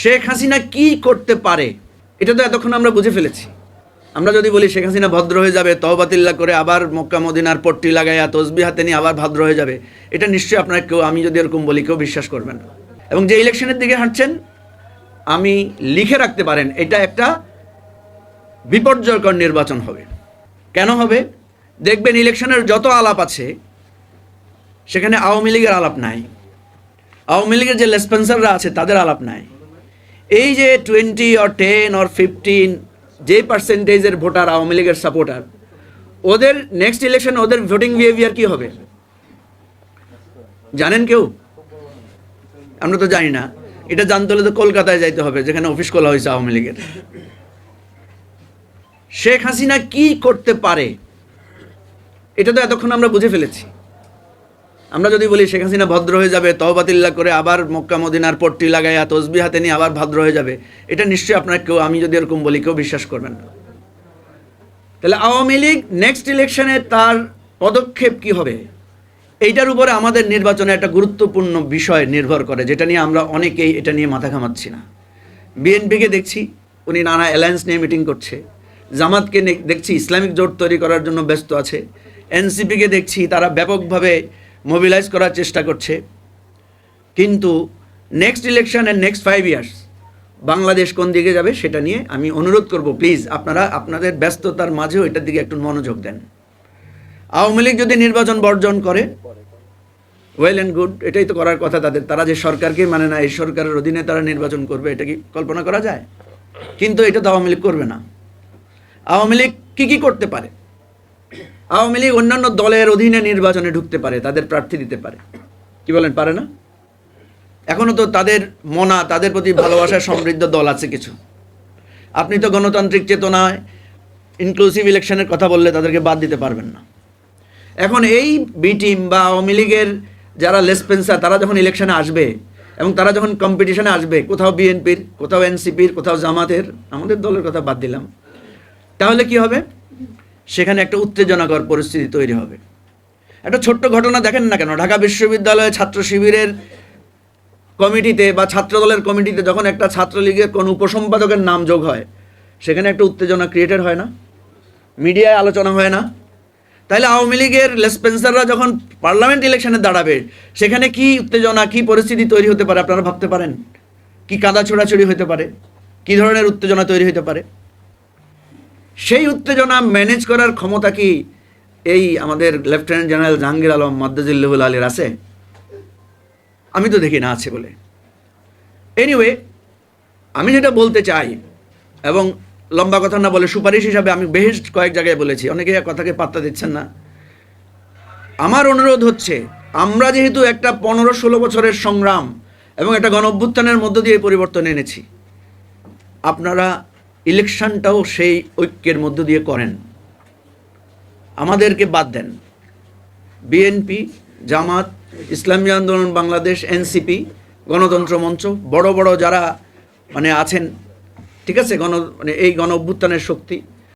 শেখ হাসিনা কি করতে পারে? এটা তো এতক্ষণ আমরা বুঝে ফেলেছি। আমরা যদি বলি শেখ হাসিনা ভদ্র হয়ে যাবে তহবাতিল্লা করে আবার মক্কা মদিনার পট্টি লাগাইয়া তসবি হাতে নিয়ে আবার ভদ্র হয়ে যাবে, এটা নিশ্চয়ই আপনার কেউ, আমি যদি এরকম বলি, কেউ বিশ্বাস করবেন না। এবং যে ইলেকশনের দিকে হাঁটছেন, আমি লিখে রাখতে পারেন, এটা একটা বিপর্যয়কর নির্বাচন হবে। কেন হবে? দেখবেন ইলেকশনের যত আলাপ আছে, সেখানে আওয়ামী লীগের আলাপ নাই। আওয়ামী লীগের যে লেসপেন্সাররা আছে, তাদের আলাপ নাই। এই যে twenty or ten or fifteen যে পার্সেন্টেজের ভোটার আওয়ামী লীগের সাপোর্টার ওদের নেক্সট ইলেকশন ওদের ভোটিং বিহেভিয়ার কি হবে? জানেন কেউ? আমরা তো জানি না। এটা জানতে হলে তো কলকাতায় যাইতে হবে, যেখানে অফিস খোলা হয়েছে আওয়ামী লীগের। শেখ হাসিনা কি করতে পারে? এটা তো এতক্ষণ আমরা বুঝে ফেলেছি। আমরা যদি বলি শেখ হাসিনা ভদ্র হয়ে যাবে তহবাতিল্লা করে আবার মক্কা, মদিনার পট্টি লাগাইয়া তসবি হাতে নিয়ে আবার ভদ্র হয়ে যাবে, এটা নিশ্চয়ই আপনার কেউ, আমি যদি এরকম বলি, কেউ বিশ্বাস করবেন না। তাহলে আওয়ামী লীগ নেক্সট ইলেকশনে তার পদক্ষেপ কি হবে? এইটার উপরে আমাদের নির্বাচনে একটা গুরুত্বপূর্ণ বিষয় নির্ভর করে, যেটা নিয়ে আমরা অনেকেই এটা নিয়ে মাথা ঘামাচ্ছি না। বিএনপিকে দেখছি, উনি নানা অ্যালায়েন্স নিয়ে মিটিং করছে। জামাতকে দেখছি, ইসলামিক জোট তৈরি করার জন্য ব্যস্ত আছে। এনসিপিকে দেখছি, তারা ব্যাপকভাবে মোবিলাইজ করার চেষ্টা করছে। কিন্তু next election and next five years Bangladesh কোন দিকে যাবে সেটা নিয়ে আমি অনুরোধ করব। প্লিজ আপনারা আপনাদের ব্যস্ততার মাঝেও এটার দিকে একটু মনোযোগ দেন। আওয়ামী লীগ যদি নির্বাচন বর্জন করে ওয়েল অ্যান্ড গুড এটাই তো করার কথা তাদের। তারা যে সরকারকে মানে না, এই সরকারের অধীনে তারা নির্বাচন করবে, এটা কি কল্পনা করা যায়? কিন্তু এটা তো আওয়ামী লীগ করবে না। আওয়ামী লীগ কী কী করতে পারে? আওয়ামী লীগ অন্যান্য দলের অধীনে নির্বাচনে ঢুকতে পারে, তাদের প্রার্থী দিতে পারে। কি বলেন, পারে না? এখনও তো তাদের মনা, তাদের প্রতি ভালোবাসার সমৃদ্ধ দল আছে কিছু। আপনি তো গণতান্ত্রিক চেতনায় ইনক্লুসিভ ইলেকশনের কথা বললে তাদেরকে বাদ দিতে পারবেন না। এখন এই বি টিম বা আওয়ামী লীগের যারা লেসপেন্সার তারা যখন ইলেকশনে আসবে এবং তারা যখন কম্পিটিশনে আসবে, কোথাও বিএনপির কোথাও এনসিপির কোথাও জামাতের, আমাদের দলের কথা বাদ দিলাম। তাহলে কি হবে? সেখানে একটা উত্তেজনাকর পরিস্থিতি তৈরি হবে। একটা ছোট্ট ঘটনা দেখেন না কেন? ঢাকা বিশ্ববিদ্যালয়ে ছাত্র শিবিরের কমিটিতে বা ছাত্রদলের কমিটিতে যখন একটা ছাত্রলীগের কোন উপসম্পাদকের নাম যোগ হয়, সেখানে একটা উত্তেজনা ক্রিয়েটেড হয় না? মিডিয়ায় আলোচনা হয় না? তাহলে আওয়ামী লীগের লেসপেন্সাররা যখন পার্লামেন্ট ইলেকশনে দাঁড়াবে, সেখানে কি উত্তেজনা, কি পরিস্থিতি তৈরি হতে পারে আপনারা ভাবতে পারেন? কি কাদা ছোড়াছড়ি হতে পারে? কি ধরনের উত্তেজনা তৈরি হতে পারে? সেই উত্তেজনা ম্যানেজ করার ক্ষমতা কি এই আমাদের লেফটেন্যান্ট জেনারেল জাহাঙ্গীর আলম মাদ্দাজিল্লুল আলীর আছে? আমি তো দেখি না আছে বলে। এনিওয়ে আমি যেটা বলতে চাই, এবং লম্বা কথা না বলে সুপারিশ হিসাবে আমি বেশ কয়েক জায়গায় বলেছি, অনেকে কথাকে পাত্তা দিচ্ছেন না। আমার অনুরোধ হচ্ছে, আমরা যেহেতু একটা পনেরো ষোলো বছরের সংগ্রাম এবং একটা গণ অভ্যুত্থানের মধ্য দিয়ে পরিবর্তন এনেছি, আপনারা ইলেকশনটাও সেই ঐক্যের মধ্য দিয়ে করেন। আমাদেরকে বাদ দেন। বিএনপি, জামাত, ইসলামী আন্দোলন, বাংলাদেশ, এনসিপি, গণতন্ত্র মঞ্চ, বড় বড় যারা মানে আছেন, ঠিক আছে, গণ মানে এই গণ অভ্যুত্থানের শক্তি